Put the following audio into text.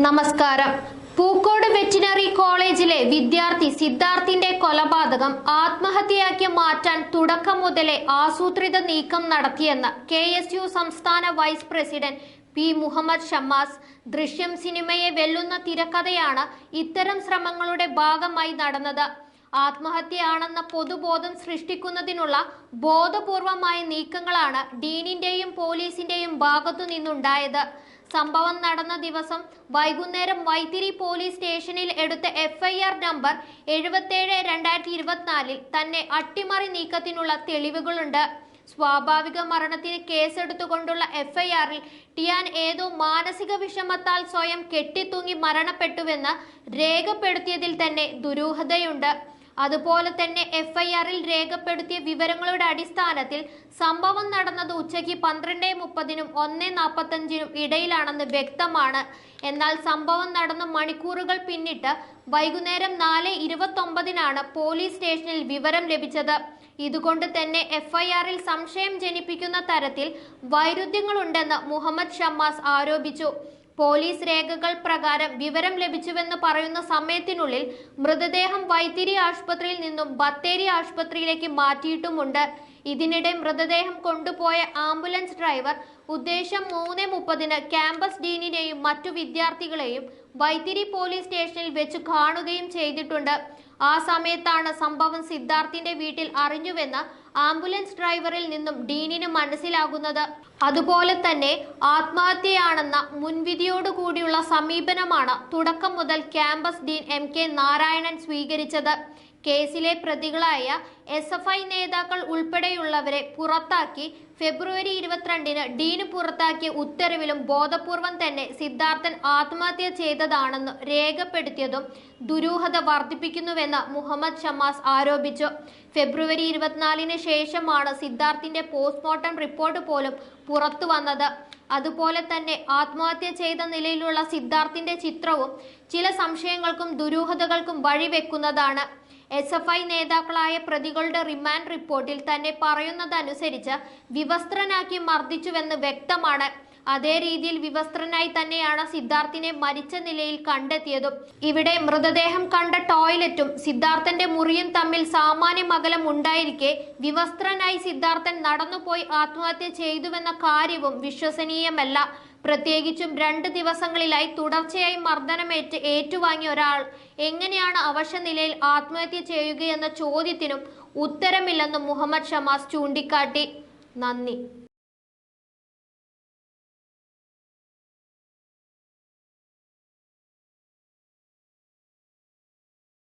നമസ്കാരം. പൂക്കോട് വെറ്റിനറി കോളേജിലെ വിദ്യാർത്ഥി സിദ്ധാർത്ഥിന്റെ കൊലപാതകം ആത്മഹത്യയാക്കി മാറ്റാൻ തുടക്കം മുതലേ ആസൂത്രിത നീക്കം നടത്തിയെന്ന് കെ എസ് യു സംസ്ഥാന vice president P Muhammad Shammas. Drishyam സിനിമയെ വെല്ലുന്ന തിരക്കഥയാണ് ഇത്തരം ശ്രമങ്ങളുടെ ഭാഗമായി നടന്നത്. ആത്മഹത്യയാണെന്ന പൊതുബോധം സൃഷ്ടിക്കുന്നതിനുള്ള ബോധപൂർവമായ നീക്കങ്ങളാണ് ഡീനിന്റെയും പോലീസിന്റെയും ഭാഗത്തു നിന്നുണ്ടായത് സംഭവം നടന്ന ദിവസം വൈകുന്നേരം വൈത്തിരി പോലീസ് സ്റ്റേഷനിൽ എടുത്ത എഫ്ഐആർ നമ്പർ എഴുപത്തേഴ് രണ്ടായിരത്തി ഇരുപത്തിനാലിൽ തന്നെ അട്ടിമറി നീക്കത്തിനുള്ള തെളിവുകളുണ്ട്. സ്വാഭാവിക മരണത്തിന് കേസെടുത്തുകൊണ്ടുള്ള എഫ്ഐആറിൽ ടിയാൻ ഏതോ മാനസിക വിഷമത്താൽ സ്വയം കെട്ടിത്തൂങ്ങി മരണപ്പെട്ടുവെന്ന് രേഖപ്പെടുത്തിയതിൽ തന്നെ ദുരൂഹതയുണ്ട്. അതുപോലെ തന്നെ എഫ്ഐആറിൽ രേഖപ്പെടുത്തിയ വിവരങ്ങളുടെ അടിസ്ഥാനത്തിൽ സംഭവം നടന്നത് ഉച്ചയ്ക്ക് പന്ത്രണ്ട് മുപ്പതിനും ഒന്ന് നാൽപ്പത്തഞ്ചിനും ഇടയിലാണെന്ന് വ്യക്തമാണ്. എന്നാൽ സംഭവം നടന്ന മണിക്കൂറുകൾ പിന്നിട്ട് വൈകുന്നേരം നാല് ഇരുപത്തൊമ്പതിനാണ് പോലീസ് സ്റ്റേഷനിൽ വിവരം ലഭിച്ചത്. ഇതുകൊണ്ട് തന്നെ എഫ്ഐആറിൽ സംശയം ജനിപ്പിക്കുന്ന തരത്തിൽ വൈരുദ്ധ്യങ്ങളുണ്ടെന്ന് മുഹമ്മദ് ഷമ്മാസ് ആരോപിച്ചു. പോലീസ് രേഖകൾ പ്രകാരം വിവരം ലഭിച്ചുവെന്ന് പറയുന്ന സമയത്തിനുള്ളിൽ മൃതദേഹം വൈത്തിരി ആശുപത്രിയിൽ നിന്നും ബത്തേരി ആശുപത്രിയിലേക്ക് മാറ്റിയിട്ടുമുണ്ട്. ഇതിനിടെ മൃതദേഹം കൊണ്ടുപോയ ആംബുലൻസ് ഡ്രൈവർ ഉദ്ദേശം മൂന്ന് മുപ്പതിന് ക്യാമ്പസ് ഡീനിനെയും മറ്റു വിദ്യാർത്ഥികളെയും വൈത്തിരി പോലീസ് സ്റ്റേഷനിൽ വെച്ച് കാണുകയും ചെയ്തിട്ടുണ്ട്. ആ സമയത്താണ് സംഭവം സിദ്ധാർത്ഥിന്റെ വീട്ടിൽ അറിഞ്ഞുവെന്ന് ആംബുലൻസ് ഡ്രൈവറിൽ നിന്നും ഡീനിന് മനസ്സിലാകുന്നത്. അതുപോലെ തന്നെ ആത്മഹത്യയാണെന്ന മുൻവിധിയോടുകൂടിയുള്ള സമീപനമാണ് തുടക്കം മുതൽ campus dean M K Narayanan സ്വീകരിച്ചത്. കേസിലെ പ്രതികളായ എസ് എഫ് ഐ നേതാക്കൾ ഉൾപ്പെടെയുള്ളവരെ പുറത്താക്കി ഫെബ്രുവരി ഇരുപത്തിരണ്ടിന് ഡീന് പുറത്താക്കിയ ഉത്തരവിലും ബോധപൂർവം തന്നെ സിദ്ധാർത്ഥൻ ആത്മഹത്യ ചെയ്തതാണെന്ന് രേഖപ്പെടുത്തിയതും ദുരൂഹത വർദ്ധിപ്പിക്കുന്നുവെന്ന് മുഹമ്മദ് ഷമാസ് ആരോപിച്ചു. ഫെബ്രുവരി ഇരുപത്തിനാലിന് ശേഷമാണ് സിദ്ധാർത്ഥിന്റെ പോസ്റ്റ്മോർട്ടം റിപ്പോർട്ട് പോലും പുറത്തു വന്നത്. അതുപോലെ തന്നെ ആത്മഹത്യ ചെയ്ത നിലയിലുള്ള സിദ്ധാർത്ഥിന്റെ ചിത്രവും ചില സംശയങ്ങൾക്കും ദുരൂഹതകൾക്കും വഴിവെക്കുന്നതാണ് എസ് എഫ് ഐ നേതാക്കളായ പ്രതികളുടെ റിമാൻഡ് റിപ്പോർട്ടിൽ തന്നെ പറയുന്നതനുസരിച്ച് വിവസ്ത്രനാക്കി മർദ്ദിച്ചുവെന്ന് വ്യക്തമാണ്. അതേ രീതിയിൽ വിവസ്ത്രനായി തന്നെയാണ് സിദ്ധാർത്ഥിനെ മരിച്ച നിലയിൽ കണ്ടെത്തിയതും. ഇവിടെ മൃതദേഹം കണ്ട ടോയ്ലറ്റും സിദ്ധാർത്ഥന്റെ മുറിയും തമ്മിൽ സാമാന്യ അകലം ഉണ്ടായിരിക്കെ വിവസ്ത്രനായി സിദ്ധാർത്ഥൻ നടന്നുപോയി ആത്മഹത്യ ചെയ്തുവെന്ന കാര്യവും വിശ്വസനീയമല്ല. പ്രത്യേകിച്ചും രണ്ട് ദിവസങ്ങളിലായി തുടർച്ചയായി മർദ്ദനമേറ്റ് ഏറ്റുവാങ്ങിയ ഒരാൾ എങ്ങനെയാണ് അവശ നിലയിൽ ആത്മഹത്യ ചെയ്യുകയെന്ന ചോദ്യത്തിനും ഉത്തരമില്ലെന്നും മുഹമ്മദ് ഷമാസ് ചൂണ്ടിക്കാട്ടി. നന്ദി.